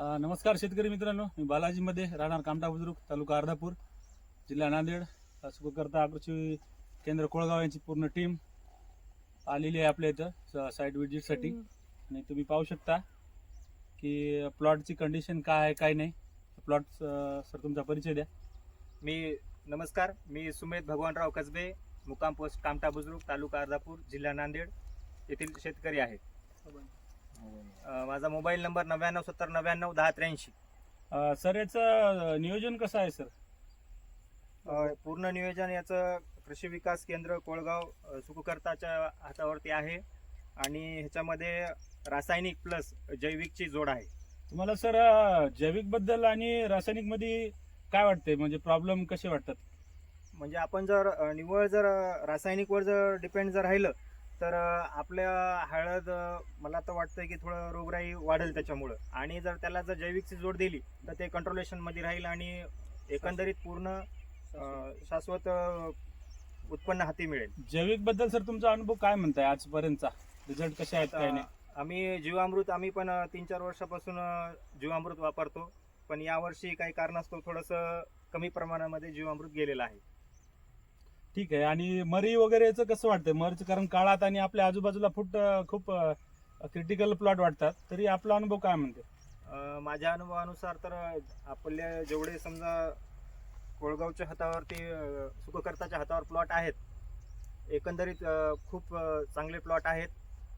नमस्कार शेतकरी मित्रांनो. मी बालाजीमध्ये राहणार कामटा बुद्रुक तालुका अर्धापूर जिल्हा नांदेड. सुखकर्ता कृषी केंद्र कोळगाव यांची पूर्ण टीम आलेली आहे आपल्या इथं साईट विजिटसाठी आणि तुम्ही पाहू शकता की प्लॉटची कंडिशन काय आहे काय नाही. प्लॉट सर तुमचा परिचय द्या. मी नमस्कार. मी सुमेध भगवानराव कसबे मुक्काम पोस्ट कामटा बुजुर्ग तालुका अर्धापूर जिल्हा नांदेड येथील शेतकरी आहे. अ, माझा मोबाईल नंबर नव्याण्णव सत्तर नव्याण्णव दहा त्र्याऐंशी. अ, सर याचं नियोजन कसं आहे सर? अ, पूर्ण नियोजन याचं कृषी विकास केंद्र कोळगाव अ, सुखकर्ताच्या हातावरती आहे आणि ह्याच्यामध्ये रासायनिक प्लस जैविकची जोड आहे. तुम्हाला सर जैविकबद्दल आणि रासायनिकमध्ये काय वाटतंय? म्हणजे प्रॉब्लेम कसे वाटतात? म्हणजे आपण जर अ, निव्वळ जर अ, रासायनिकवर जर डिपेंड जर राहिलं तर आपल्या हळद मला तर वाटतंय की थोडं रोगराई वाढेल त्याच्यामुळं. आणि जर त्याला जर जैविकची जोड दिली तर ते कंट्रोलेशनमध्ये राहील आणि एकंदरीत पूर्ण शाश्वत. उत्पन्न हाती मिळेल. जैविकबद्दल सर तुमचा अनुभव काय म्हणताय आजपर्यंतचा? रिझल्ट कसे आहेत काय नाही? आम्ही जीवामृत आम्ही पण तीन चार वर्षापासून जीवामृत वापरतो. पण यावर्षी काही कारणास्तव थोडंसं कमी प्रमाणामध्ये जीवामृत गेलेलं आहे. ठीक आहे. आणि मरी वगैरे याचं कसं वाटतंय? मरचं कारण काळात आणि आपल्या आजूबाजूला फूट अं, खूप क्रिटिकल प्लॉट वाटतात. तरी आपला अनुभव काय म्हणते अ, माझ्या अनुभवानुसार तर आपले जेवढे समजा कोळगावच्या हातावरती अ, सुखकर्ताच्या हातावर प्लॉट आहेत एकंदरीत अ, खूप अ, चांगले प्लॉट आहेत.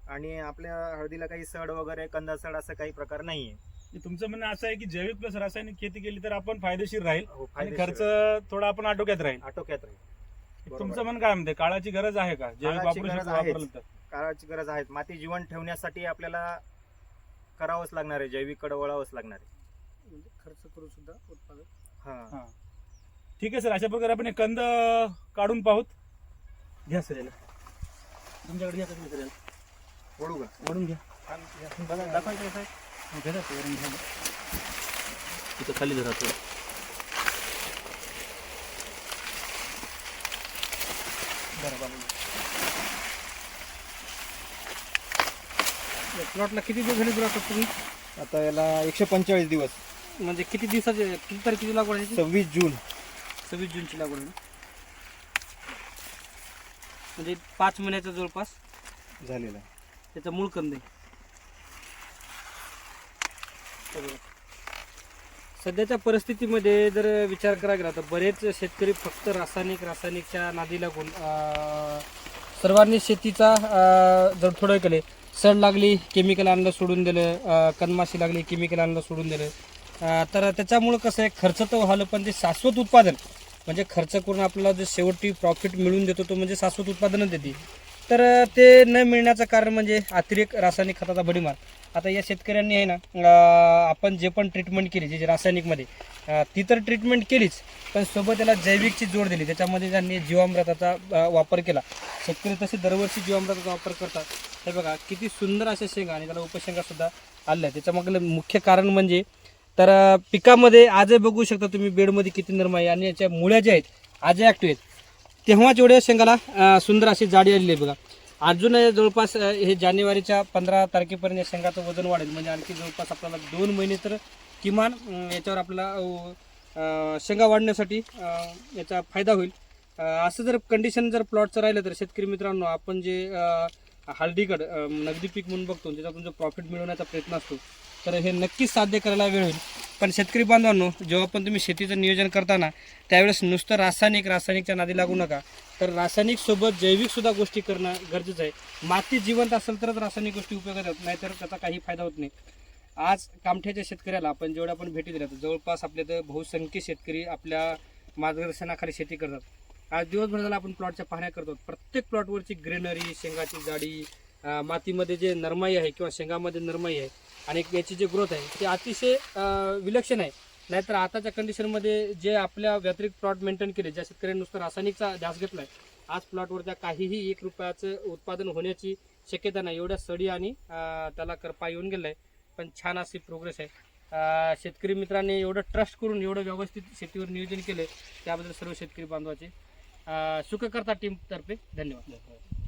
आणि आपल्या हळदीला काही सड वगैरे कंदा सड असं काही प्रकार नाहीये. म्हणजे तुमचं म्हणणं असं आहे की जैविक प्लस रासायनिक शेती केली तर आपण फायदेशीर राहील? हो, आणि खर्च आहे. थोडा आपण आटोक्यात राहील. आटोक्यात राहील. तुमचं. म्हणणं काय म्हणते काळाची गरज आहे का? जैविक काळाची वापरू गरज शकतो आहेच. वापरलं तर. काळाची गरज आहे माती जीवन ठेवण्यासाठी आपल्याला करावंच लागणार आहे जैविककडे वळावंच लागणार आहे. म्हणजे खर्च करून सुद्धा उत्पादन. हा. हा. ठीक आहे सर. अशा प्रकारे आपण एक कंद काढून पाहूत. घ्या सर याला. तुमच्याकडे घ्या सर याला. वळू का? ओढून घ्या. बघा, दाखवायचं आहे? घ्या ना, वरून घ्या. ना. इथं खाली धरा थोडं. प्लॉटला किती दिवस झाले राहतात तुम्ही? आता याला एकशे पंचेचाळीस दिवस. म्हणजे किती दिवसाचे किती तारखेची लागवड आहे? सव्वीस जून. सव्वीस जूनची लागवड आहे म्हणजे पाच महिन्याचा जवळपास? झालेला आहे. त्याचा मूळ कंद. आहे. सध्याच्या परिस्थितीमध्ये जर विचार करायला गेला तर बरेच शेतकरी फक्त रासायनिक रासायनिकच्या नादी लागून सर्वांनी शेतीचा जर थोडं केले सड लागली केमिकल आणलं सोडून दिलं कनमाशी लागली केमिकल आणलं सोडून दिलं तर त्याच्यामुळं कसं आहे खर्च तर व्हालं पण ते शाश्वत उत्पादन म्हणजे खर्च करून आपल्याला जे शेवटी प्रॉफिट मिळून देतो तो म्हणजे शाश्वत उत्पादनच देते. तर ते न मिळण्याचं कारण म्हणजे अतिरेक रासायनिक खताचा भडीमार आता या शेतकऱ्यांनी आहे ना आपण जे पण ट्रीटमेंट केली जे रासायनिकमध्ये ती तर ट्रीटमेंट केलीच पण सोबत त्याला जैविकची जोड दिली. त्याच्यामध्ये त्यांनी जीवामृताचा वापर केला शेतकरी तसे दरवर्षी जीवामृताचा वापर करतात. हे बघा किती सुंदर अशा शेंगा आणि त्याला उपशेंगा सुद्धा आल्या. त्याच्यामागलं मुख्य कारण म्हणजे तर पिकामध्ये आजही बघू शकता तुम्ही बेडमध्ये किती नरम आहे आणि याच्या मुळ्या ज्या आहेत आजही ॲक्टिव्ह आहेत. तेव्हाच एवढ्या शेंगाला सुंदर अशी जाडी आलेली आहे बघा. अजून जवळपास हे जानेवारीच्या पंधरा तारखेपर्यंत या शेंगाचं वजन वाढेल. म्हणजे आणखी जवळपास आपल्याला दोन महिने तर किमान याच्यावर आपल्याला शेंगा वाढण्यासाठी याचा फायदा होईल. असं जर कंडिशन जर प्लॉटचं राहिलं तर शेतकरी मित्रांनो आपण जे हळदीकड नगदी पीक म्हणून बघतो त्याच्यातून जो प्रॉफिट मिळवण्याचा प्रयत्न असतो तर हे नक्कीच साध्य करायला वेळ होईल. पण शेतकरी बांधवांनो जेव्हा पण तुम्ही शेतीचं नियोजन करताना त्यावेळेस नुसतं रासायनिक रासायनिकच्या नादी लागू नका. तर रासायनिकसोबत जैविकसुद्धा गोष्टी करणं गरजेचं आहे. माती जिवंत असेल तरच रासायनिक गोष्टी उपयोगात येतात नाहीतर त्याचा काही फायदा होत नाही. आज कामठ्याच्या शेतकऱ्याला आपण जेवढ्या आपण भेटी दिल्या जवळपास आपल्या तर बहुसंख्य शेतकरी आपल्या मार्गदर्शनाखाली शेती करतात. आज दिवसभर झाला आपण प्लॉटच्या पाहण्या करतो प्रत्येक प्लॉटवरची ग्रेनरी शेंगाची जाडी मातीमध्ये जे नरमाई आहे किंवा शेंगामध्ये नरमाई आहे आणि याची जे ग्रोथ आहे ते अतिशय विलक्षण आहे. नाहीतर आताच्या कंडिशनमध्ये जे आपल्या व्यतिरिक्त प्लॉट मेंटेन केले ज्या शेतकऱ्यांनी नुसतं रासायनिकचा ध्यास घेतला आहे आज प्लॉटवर त्या काहीही एक रुपयाचं उत्पादन होण्याची शक्यता नाही. एवढ्या सडी आणि त्याला करपा येऊन गेलाय. पण छान अशी प्रोग्रेस आहे. शेतकरी मित्रांनी एवढं ट्रस्ट करून एवढं व्यवस्थित शेतीवर नियोजन केलं त्याबद्दल सर्व शेतकरी बांधवाचे सुखकर्ता टीमतर्फे धन्यवाद.